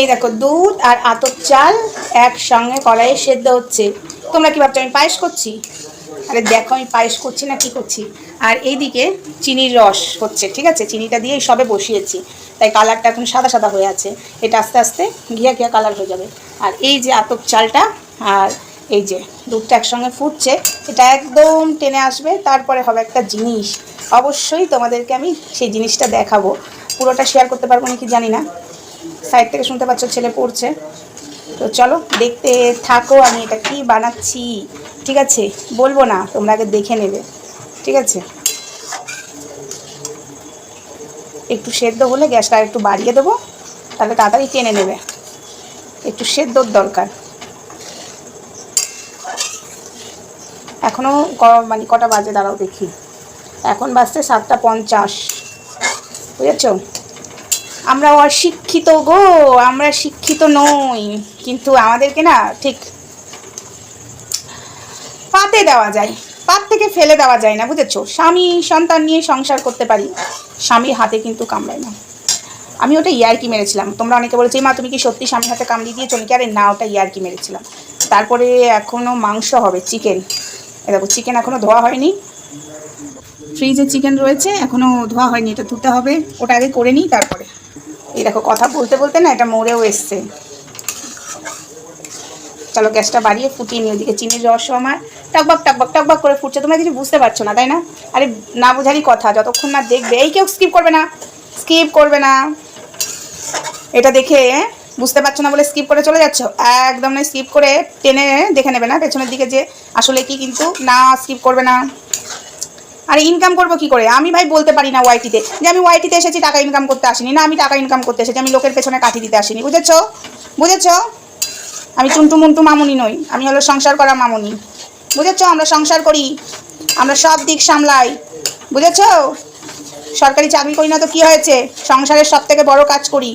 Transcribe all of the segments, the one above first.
এই দেখো, দুধ আর আতপ চাল একসঙ্গে কড়াইয়ে সেদ্ধ হচ্ছে। তোমরা কি ভাবছ, আমি পায়েস করছি? আরে দেখো, আমি পায়েস করছি না কি করছি? আর এইদিকে চিনির রস হচ্ছে, ঠিক আছে? চিনিটা দিয়ে সবে বসিয়েছি। তাই কালারটা এখন সাদা সাদা হয়ে আছে। এটা আস্তে আস্তে ঘিয়া ঘিয়া কালার হয়ে যাবে। আর এই যে আতপ চালটা আর এই যে দুধটা একসঙ্গে ফুটছে, এটা একদম টেনে আসবে। তারপরে হবে একটা জিনিস। অবশ্যই তোমাদেরকে আমি সেই জিনিসটা দেখাবো। পুরোটা শেয়ার করতে পারব নাকি জানি না। সাইড থেকে শুনতে পাচ্ছ ছেলে পড়ছে। তো চলো, দেখতে থাকো আমি এটা কি বানাচ্ছি। ঠিক আছে, বলব না, তোমরা আগে দেখে নেবে। ঠিক আছে? একটু সেদ্ধ হলে গ্যাসটা একটু বাড়িয়ে দেবো, তাহলে তাড়াতাড়ি টেনে নেবে। একটু সেদ্ধর দরকার। এখনও ক মানে কটা বাজে, দাঁড়াও দেখি। এখন বাজছে সাতটা পঞ্চাশ। বুঝেছ? আমরা অশিক্ষিত গো, আমরা শিক্ষিত নই। কিন্তু আমাদেরকে না ঠিক পাতে দেওয়া যায়, পাত থেকে ফেলে দেওয়া যায় না, বুঝেছ? স্বামী সন্তান নিয়ে সংসার করতে পারি, স্বামীর হাতে কিন্তু কামড়ায় না। আমি ওটা ইয়ারকি মেরেছিলাম। তোমরা অনেকে বলেছ মা, তুমি কি সত্যি স্বামীর হাতে কামড়িয়ে দিয়েছ? নাকি আরে না, ওটা ইয়ারকি মেরেছিলাম। তারপরে এখনও মাংস হবে, চিকেন। এ দেখো, চিকেন এখনও ধোয়া হয়নি। ফ্রিজে চিকেন রয়েছে এখনও ধোয়া হয়নি, এটা ধুতে হবে। ওটা আগে করে নিই, তারপরে। এই দেখো, কথা বলতে বলতে না এটা মরেও এসছে। চলো গ্যাসটা বাড়িয়ে ফুটিয়ে নিই, ওদিকে চিনির রসও আমার। টকবক টকবক টকবক করে ফুটছে, তোমরা কিছু বুঝতে পারছ না, তাই না? আরে, না বোঝারই কথা, যতক্ষণ না দেখবে, এই কেউ স্কিপ করবে না স্কিপ করবে না। এটা দেখে বুঝতে পারছ না বলে স্কিপ করে চলে যাচ্ছ? একদম না স্কিপ করে টেনে দেখে নেবে না, পেছনের দিকে যে আসলে কি, কিন্তু না স্কিপ করবে না। আরে ইনকাম করব কি করে? আমি ভাই বলতে পারি না ওয়াইটিতে যে আমি ওয়াইটিতে এসেছি, টাকা ইনকাম করতে আসিনি। না, আমি টাকা ইনকাম করতে এসেছি, আমি লোকের পেছনে কাঠি দিতে আসিনি। বুঝেছ? বুঝেছ? আমি টুনটু মুন্টু মামুনি নই, আমি হলো সংসার করা মামুনি। বুঝেছ? আমরা সংসার করি, আমরা সব দিক সামলাই। বুঝেছ? সরকারি চাকরি করি না তো কী হয়েছে? সংসারের সব থেকে বড় কাজ করি।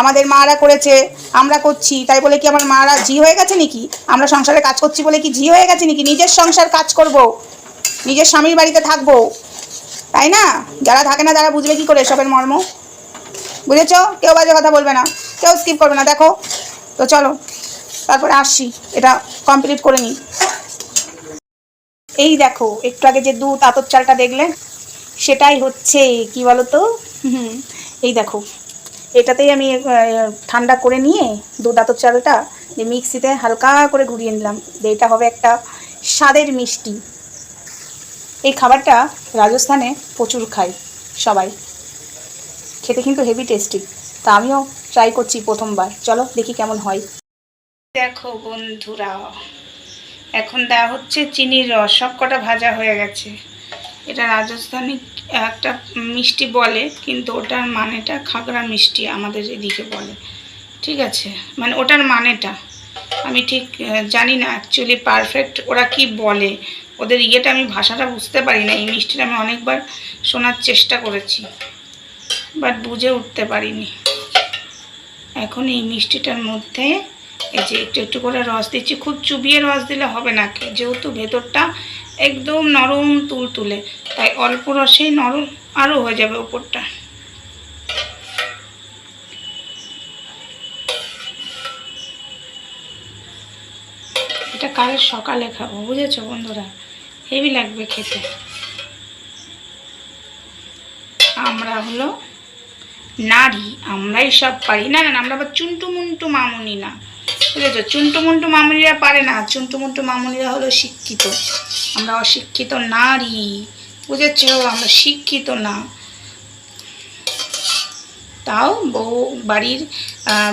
আমাদের মারা করেছে, আমরা করছি। তাই বলে কি আমার মারা ঝি হয়ে গেছে নাকি? আমরা সংসারে কাজ করছি বলে কি ঝি হয়ে গেছে নাকি? নিজের সংসার কাজ করব। নিজের স্বামীর বাড়িতে থাকব। তাই না? যারা থাকে না তারা বুঝবে কি করে এসবের মর্ম। বুঝেছ? কেউ বাজে কথা বলবে না। কেউ স্কিপ করবে না। দেখো? তো চলো, তারপরে আসছি। এটা কমপ্লিট করে নিই। এই দেখো, একটু আগে যে দুধ আতর চালটা দেখলে, সেটাই হচ্ছে, কি বলো তো হুম, এই দেখো। এটাতেই আমি ঠান্ডা করে নিয়ে দুধ আতর চালটা মিক্সিতে হালকা করে ঘুরিয়ে নিলাম। এটা হবে একটা স্বাদের মিষ্টি। এই খাবারটা রাজস্থানে প্রচুর খায় সবাই। খেতে কিন্তু হেভি টেস্টি তা আমিও ট্রাই করছি প্রথমবার। চলো দেখি কেমন হয়। দেখো বন্ধুরা, এখন দেওয়া হচ্ছে চিনির রস। সব কটা ভাজা হয়ে গেছে। এটা রাজস্থানি একটা মিষ্টি বলে, কিন্তু ওটার মানেটা খাগড়া মিষ্টি আমাদের এদিকে বলে। ঠিক আছে? মানে ওটার মানেটা। আমি ঠিক জানি না অ্যাকচুয়ালি পারফেক্ট ওরা কি বলে। ওদের ইয়েটা আমি ভাষাটা বুঝতে পারি না, এই মিষ্টিটা আমি অনেকবার শোনার চেষ্টা করেছি বাট বুঝে উঠতে পারিনি। এখন এই মিষ্টিটার মধ্যে এই যে একটু একটু করে রস দিচ্ছি, খুব চুবিয়ে রস দিলে হবে না, যেহেতু ভেতরটা একদম নরম তুলতুলে, তাই অল্প রসেই নরম আরও হয়ে যাবে ওপরটা। এটা কাল সকালে খাব, বুঝেছ বন্ধুরা? হেভি লাগবে খেতে। আমরা হলো নারী, আমরাই সব পারি। না না আমরা আবার চুন্টু মুন্টু মামুনি না। বুঝেছ? চুন্টু মুন্টু মামুনিরা পারে না। চুন্টু মুন্টু মামুনিরা হলো শিক্ষিত। আমরা অশিক্ষিত নারী। বুঝেছ? আমরা শিক্ষিত না। তাও বউ বাড়ির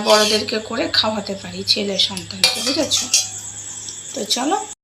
বড়দেরকে করে খাওয়াতে পারি, ছেলে সন্তানকে। বুঝেছ? তো চলো।